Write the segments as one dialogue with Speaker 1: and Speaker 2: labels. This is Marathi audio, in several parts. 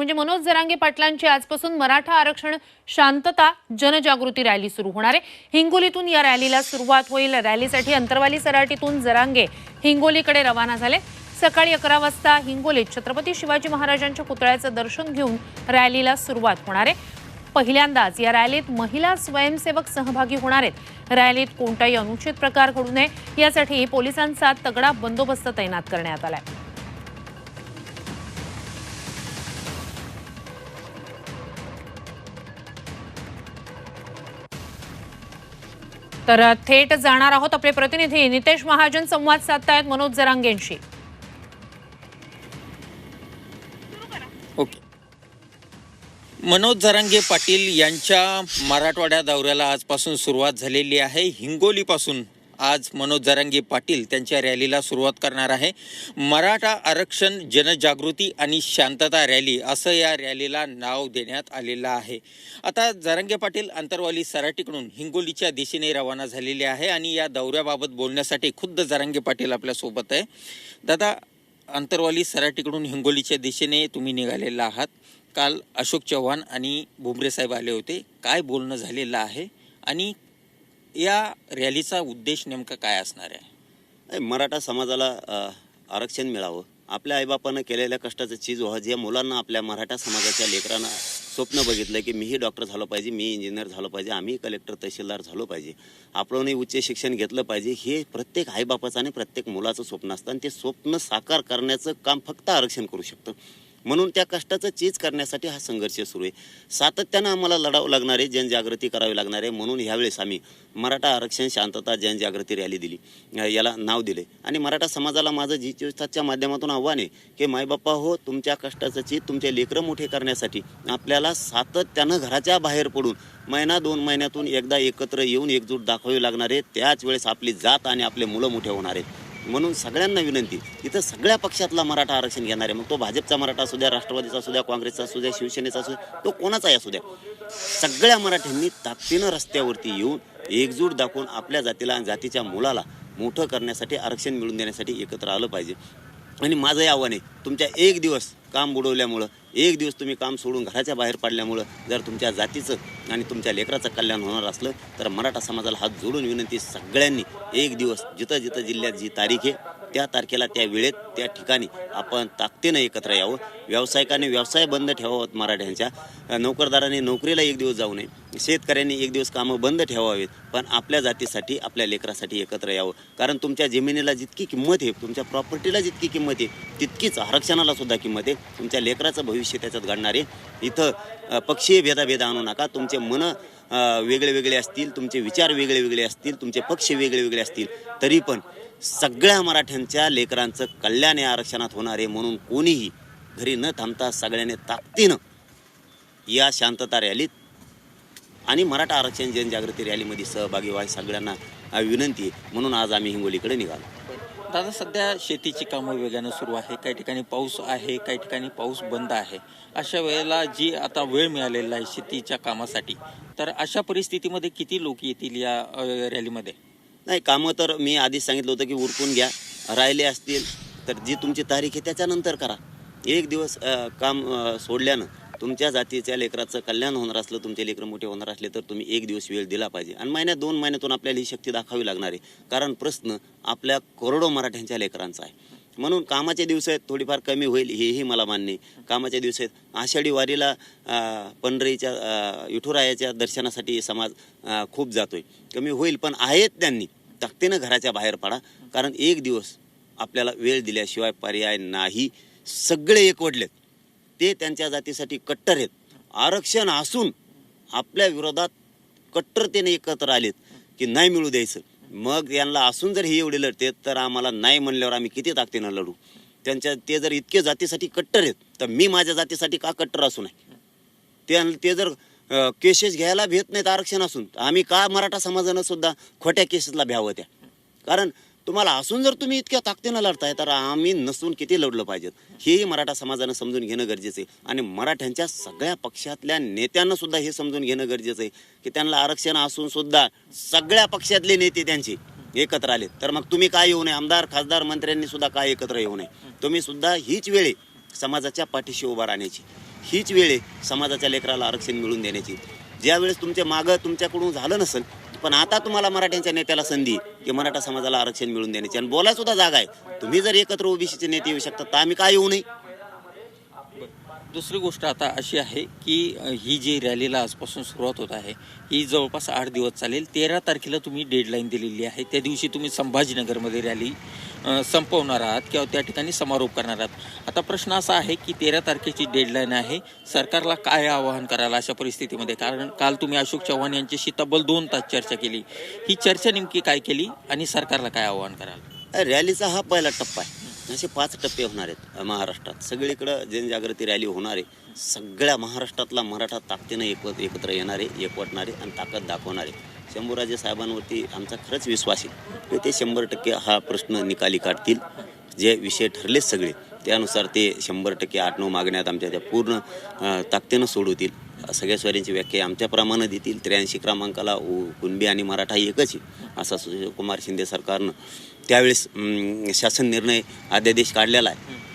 Speaker 1: म्हणजे मनोज जरांगे पाटलांची आजपासून मराठा आरक्षण शांतता जनजागृती रॅली सुरू होणार आहे. हिंगोलीतून या रॅलीला सुरुवात होईल. रॅलीसाठी अंतरवाली सराटीतून जरांगे हिंगोलीकडे रवाना झाले. सकाळी अकरा वाजता हिंगोलीत छत्रपती शिवाजी महाराजांच्या पुतळ्याचं दर्शन घेऊन रॅलीला सुरुवात होणार आहे. पहिल्यांदाच या रॅलीत महिला स्वयंसेवक सहभागी होणार आहेत. रॅलीत कोणताही अनुचित प्रकार घडू नये. यासाठी पोलिसांचा तगडा बंदोबस्त तैनात करण्यात आला आहे तर थेट जाणार आहोत आपले प्रतिनिधी. नितेश महाजन संवाद साधतायत मनोज जरांगेंशी.
Speaker 2: ओके. मनोज जरांगे पाटील यांच्या मराठवाड्या दौऱ्याला आजपासून सुरुवात झालेली आहे. हिंगोलीपासून आज मनोज जरांगे पाटील त्यांच्या रॅलीला सुरुवात करणार आहे. मराठा आरक्षण जनजागृती आणि शांतता रॅली असं या रॅलीला नाव देण्यात आलेलं आहे. आता जरांगे पाटील अंतरवाली सराटीकडून हिंगोलीच्या दिशेने रवाना झालेले आहे आणि या दौऱ्याबाबत बोलण्यासाठी खुद्द जरांगे पाटील आपल्यासोबत आहे. दादा अंतरवाली सराटीकडून हिंगोलीच्या दिशेने तुम्ही निघालेला आहात. काल अशोक चव्हाण आणि भुमरे साहेब आले होते. काय बोलणं झालेलं आहे आणि या रॅलीचा उद्देश नेमका काय असणार आहे?
Speaker 3: मराठा समाजाला आरक्षण मिळावं. आपल्या आईबापानं केलेल्या कष्टाचं चीज व्हावं. जे मुलांना आपल्या मराठा समाजाच्या लेकरांना स्वप्न बघितलं की मीही डॉक्टर झालो पाहिजे मी इंजिनियर झालो पाहिजे आम्ही कलेक्टर तहसीलदार झालो पाहिजे. आपणही उच्च शिक्षण घेतलं पाहिजे. हे प्रत्येक आईबापाचं आणि प्रत्येक मुलाचं स्वप्न असतं आणि ते स्वप्न साकार करण्याचं काम फक्त आरक्षण करू शकतं. म्हणून त्या कष्टाचं चीज करण्यासाठी हा संघर्ष सुरू आहे. सातत्यानं आम्हाला लढावं लागणार आहे जनजागृती करावी लागणार आहे. म्हणून ह्यावेळेस आम्ही मराठा आरक्षण शांतता जनजागृती रॅली दिली. याला नाव दिले आणि मराठा समाजाला माझं जी चोवीस माध्यमातून आव्हान आहे की मायबाप्पा हो तुमच्या कष्टाचं चीज तुमचे लेकरं मोठे करण्यासाठी आपल्याला सातत्यानं घराच्या बाहेर पडून महिना दोन महिन्यातून एकदा एकत्र येऊन एकजूट दाखवावी लागणार आहे. त्याच वेळेस आपली जात आणि आपले मुलं मोठे होणार आहेत. म्हणून सगळ्यांना विनंती इथं सगळ्या पक्षातला मराठा आरक्षण घेणार आहे. मग तो भाजपचा मराठा असू द्या राष्ट्रवादीचा असू द्या काँग्रेसचा असू द्या शिवसेनेचा असू द्या तो कोणाचाही असू द्या. सगळ्या मराठ्यांनी ताकदीनं रस्त्यावरती येऊन एकजूट दाखवून आपल्या जातीला आणि जातीच्या मुलाला मोठं करण्यासाठी आरक्षण मिळवून देण्यासाठी एकत्र आलं पाहिजे. आणि माझंही आव्हान आहे तुमच्या एक दिवस काम बुडवल्यामुळं एक दिवस तुम्ही काम सोडून घराच्या बाहेर पडल्यामुळं जर तुमच्या जातीचं आणि तुमच्या लेकराचं कल्याण होणार असलं तर मराठा समाजाला हात जोडून विनंती सगळ्यांनी एक दिवस जिथं जिथं जिल्ह्यात जी तारीख आहे त्या तारखेला त्या वेळेत त्या ठिकाणी आपण ताकदीनं एकत्र यावं. व्यावसायिकाने व्यवसाय बंद ठेवावं मराठ्यांच्या. नोकरदारांनी नोकरीला एक दिवस जाऊ नये. शेतकऱ्यांनी एक दिवस कामं बंद ठेवावेत. पण आपल्या जातीसाठी आपल्या लेकरासाठी एकत्र यावं. कारण तुमच्या जमिनीला जितकी किंमत आहे तुमच्या प्रॉपर्टीला जितकी किंमत आहे तितकीच आरक्षणाला सुद्धा किंमत आहे. तुमच्या लेकराचं भविष्य त्याच्यात घडणार आहे. इथं पक्षीय भेदाभेद आणू नका. तुमचे मनं वेगळे वेगळे असतील तुमचे विचार वेगळे वेगळे असतील तुमचे पक्ष वेगळे वेगळे असतील तरी पण सगळ्या मराठ्यांच्या लेकरांचं कल्याण या आरक्षणात होणार आहे म्हणून कोणीही घरी न थांबता सगळ्याने ताकदीनं या शांतता रॅलीत आणि मराठा आरक्षण जनजागृती रॅलीमध्ये सहभागी व्हाय सगळ्यांना विनंती आहे. म्हणून आज आम्ही हिंगोलीकडे निघालो.
Speaker 2: दादा सध्या शेतीची कामं वेगानं सुरू आहे. काही ठिकाणी पाऊस आहे काही ठिकाणी पाऊस बंद आहे. अशा वेळेला जी आता वेळ मिळालेला आहे शेतीच्या कामासाठी तर अशा परिस्थितीमध्ये किती लोक येतील या रॅलीमध्ये?
Speaker 3: नाही कामं तर मी आधीच सांगितलं होतं की उरकून घ्या. राहिले असतील तर जी तुमची तारीख आहे त्याच्यानंतर करा. एक दिवस काम सोडल्यानं. तुमच्या जातीच्या लेकराचं कल्याण होणार असलं तुमचे लेकरं मोठे होणार असले तर तुम्ही एक दिवस वेळ दिला पाहिजे. आणि महिन्यात दोन महिन्यातून आपल्याला ही शक्ती दाखवावी लागणार आहे. कारण प्रश्न आपल्या करोडो मराठ्यांच्या लेकरांचा आहे. म्हणून कामाचे दिवस आहेत थोडीफार कमी होईल हेही मला मान्य कामाच्या कामाचे दिवस आहेत. आषाढी वारीला पंढरीच्या विठुरायाच्या दर्शनासाठी समाज खूप जातोय. कमी होईल पण आहेत त्यांनी. ताकदीनं घराच्या बाहेर पडा. कारण एक दिवस आपल्याला वेळ दिल्याशिवाय पर्याय नाही. सगळे एकवडलेत ते त्यांच्या जातीसाठी कट्टर आहेत. आरक्षण असून आपल्या विरोधात कट्टरतेने एकत्र आलेत की नाही मिळू द्यायचं. मग यांना असून जर हे एवढे लढते तर आम्हाला नाही म्हणल्यावर आम्ही किती ताकदीनं लढू? त्यांच्या ते जर इतके जातीसाठी कट्टर आहेत तर मी माझ्या जातीसाठी का कट्टर असू नये? ते ते जर केसेस घ्यायला भेट नाहीत आरक्षण असून तर आम्ही का मराठा समाजानं सुद्धा खोट्या केसेसला भ्यावं त्या? कारण तुम्हाला असून जर तुम्ही इतक्या ताकदीनं लढताय तर आम्ही नसून किती लढलं पाहिजेत? हेही मराठा समाजानं समजून घेणं गरजेचं आहे. आणि मराठ्यांच्या सगळ्या पक्षातल्या नेत्यांना सुद्धा हे समजून घेणं गरजेचं आहे. की त्यांना आरक्षण असून सुद्धा सगळ्या पक्षातले नेते त्यांचे एकत्र आले तर मग तुम्ही काय येऊ नये? आमदार खासदार मंत्र्यांनी सुद्धा काय एकत्र येऊ नये? तुम्ही सुद्धा हीच वेळ समाजाच्या पाठीशी उभा राहण्याची हीच वेळ समाजाच्या लेकराला आरक्षण मिळवून देण्याची. ज्यावेळेस तुमच्या मागं तुमच्याकडून झालं नसेल पण आता तुम्हाला मराठ्यांच्या नेत्याला संधी की मराठा समाजाला आरक्षण मिळून देण्याची. आणि बोलायला सुद्धा जागा आहे. तुम्ही जर एकत्र ओबीसीचे नेते येऊ शकता तर आम्ही काय येऊ नये?
Speaker 2: दुसरी गोष्ट आता अशी आहे की ही जी रॅलीला आजपासून सुरुवात होत आहे ही जवळपास आठ दिवस चालेल. तेरा तारखेला तुम्ही डेडलाईन दिलेली आहे. त्या दिवशी तुम्ही संभाजीनगरमध्ये रॅली संपवणार आहात किंवा त्या ठिकाणी समारोप करणार आहात. आता प्रश्न असा आहे की तेरा तारखेची डेडलाईन आहे. सरकारला काय आवाहन करायला अशा परिस्थितीमध्ये? कारण काल तुम्ही अशोक चव्हाण यांच्याशी तब्बल दोन तास चर्चा केली. ही चर्चा नेमकी काय केली आणि सरकारला काय आवाहन कराल?
Speaker 3: रॅलीचा हा पहिला टप्पा आहे. असे पाच टप्पे होणार आहेत महाराष्ट्रात. सगळीकडं जनजागृती रॅली होणार आहे. सगळ्या महाराष्ट्रातला मराठा ताकदीनं एकवत एकत्र येणारे एकवटणारे आणि ताकद दाखवणारे शंभूराजे साहेबांवरती आमचा खरंच विश्वास आहे. की ते शंभर टक्के हा प्रश्न निकाली काढतील. जे विषय ठरलेच सगळे. त्यानुसार ते शंभर टक्के आठ नऊ मागण्यात आमच्या त्या पूर्ण ताकदीनं सोडवतील. सगळ्या स्वारींची व्याख्या आमच्या प्रमाणे देतील. त्र्याऐंशी क्रमांकाला उ- कुणबी आणि मराठा एकच आहे असा सुशीलकुमार शिंदे सरकारनं त्यावेळेस शासन निर्णय अध्यादेश काढलेला आहे.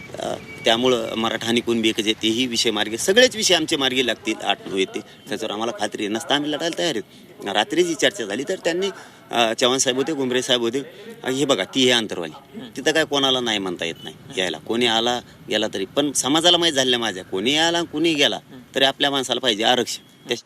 Speaker 3: त्यामुळं मराठा आणि कुणबी एकच आहे तेही विषय मार्गे सगळेच विषय आमचे मार्गी लागतील आठ नऊ येते. त्याच्यावर आम्हाला खात्री नसता आम्ही लढायला तयार आहेत. रात्री जी चर्चा झाली तर त्यांनी चव्हाण साहेब होते गुमरे साहेब होते हे बघा ती हे अंतरवाली. तिथं काय कोणाला नाही म्हणता येत नाही. यायला कोणी आला गेला तरी. पण समाजाला माहीत झालं माझ्या. कोणी आला कोणी गेला तरी आपल्या माणसाला पाहिजे आरक्षण. त्या